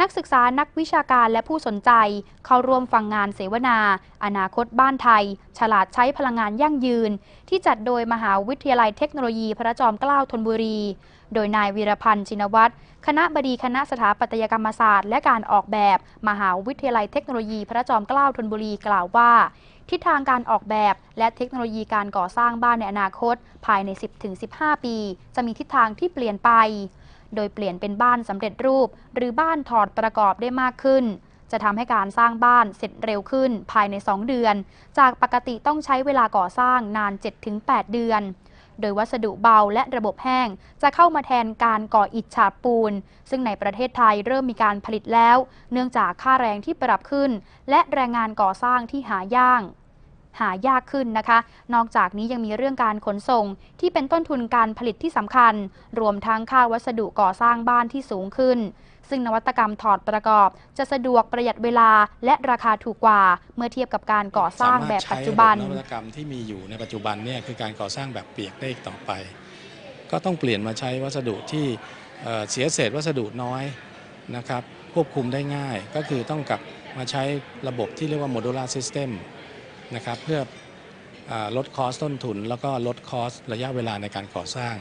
นักศึกษานักวิชาการและผู้สนใจ เข้าร่วมฟังงานเสวนา อนาคตบ้านไทย ฉลาดใช้พลังงานยั่งยืน ที่จัดโดยมหาวิทยาลัยเทคโนโลยีพระจอมเกล้าธนบุรี โดยนายวีรพันธ์ชินวัตรคณะบดีคณะสถาปัตยกรรมศาสตร์ และการออกแบบ มหาวิทยาลัยเทคโนโลยีพระจอมเกล้าธนบุรีกล่าวว่า ทิศทางการออกแบบและเทคโนโลยีการก่อสร้างบ้านในอนาคต ภายใน 10-15 ปี จะมีทิศทางที่เปลี่ยนไป โดยเปลี่ยนเป็นบ้านสำเร็จรูป หรือบ้านถอดประกอบได้มากขึ้น จะทำให้การสร้างบ้านเสร็จเร็วขึ้นภายใน 2 เดือน จากปกติต้องใช้เวลาก่อสร้างนาน 7-8 เดือน โดยวัสดุเบาและระบบแห้ง จะเข้ามาแทนการก่ออิฐฉาบปูน ซึ่งในประเทศไทยเริ่มมีการผลิตแล้ว เนื่องจากค่าแรงที่ปรับขึ้น และแรงงานก่อสร้างที่หายาก หายากขึ้นนะคะ นอกจากนี้ยังมีเรื่องการขนส่งที่เป็นต้นทุนการผลิตที่สำคัญ รวมทั้งค่าวัสดุก่อสร้างบ้านที่สูงขึ้น ซึ่งนวัตกรรมถอดประกอบ จะสะดวกประหยัดเวลาและราคาถูกกว่า เมื่อเทียบกับการก่อสร้างแบบปัจจุบันนวัตกรรมที่มีอยู่ในปัจจุบันเนี่ยคือการก่อสร้างแบบเปียกได้อีกต่อไป ก็ต้องเปลี่ยนมาใช้วัสดุที่เเสียเศษวัสดุน้อยนะครับควบคุมได้ง่ายก็คือต้องกลับมาใช้ระบบที่เรียกว่า modular system นะครับเพื่ออลดคอสต้นทุน แล้วก็ลดคอสระยะเวลาในการก่อสร้าง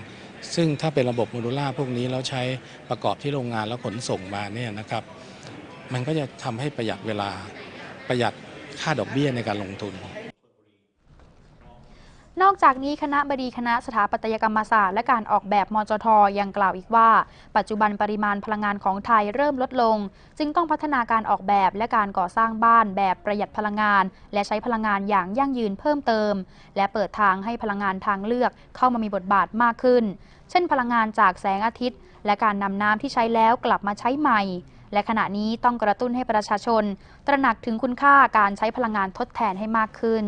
ซึ่งถ้าเป็นระบบโมดูล่าพวกนี้แล้วใช้ประกอบที่โรงงานแล้วขนส่งมาเนี่ยนะครับมันก็จะทำให้ประหยัดเวลาประหยัดค่าดอกเบี้ยในการลงทุน นอกจากนี้คณะบดีคณะสถาปัตยกรรมศาสตร์และการออกแบบมจทยังกล่าวอีกว่า ปัจจุบันปริมาณพลังงานของไทยเริ่มลดลง จึงต้องพัฒนาการออกแบบและการก่อสร้างบ้านแบบประหยัดพลังงาน และใช้พลังงานอย่างยั่งยืนเพิ่มเติม และเปิดทางให้พลังงานทางเลือกเข้ามามีบทบาทมากขึ้น เช่น พลังงานจากแสงอาทิตย์ และการนำน้ำที่ใช้แล้วกลับมาใช้ใหม่และขณะนี้ต้องกระตุ้นให้ประชาชน ตระหนักถึงคุณค่าการใช้พลังงานทดแทนให้มากขึ้น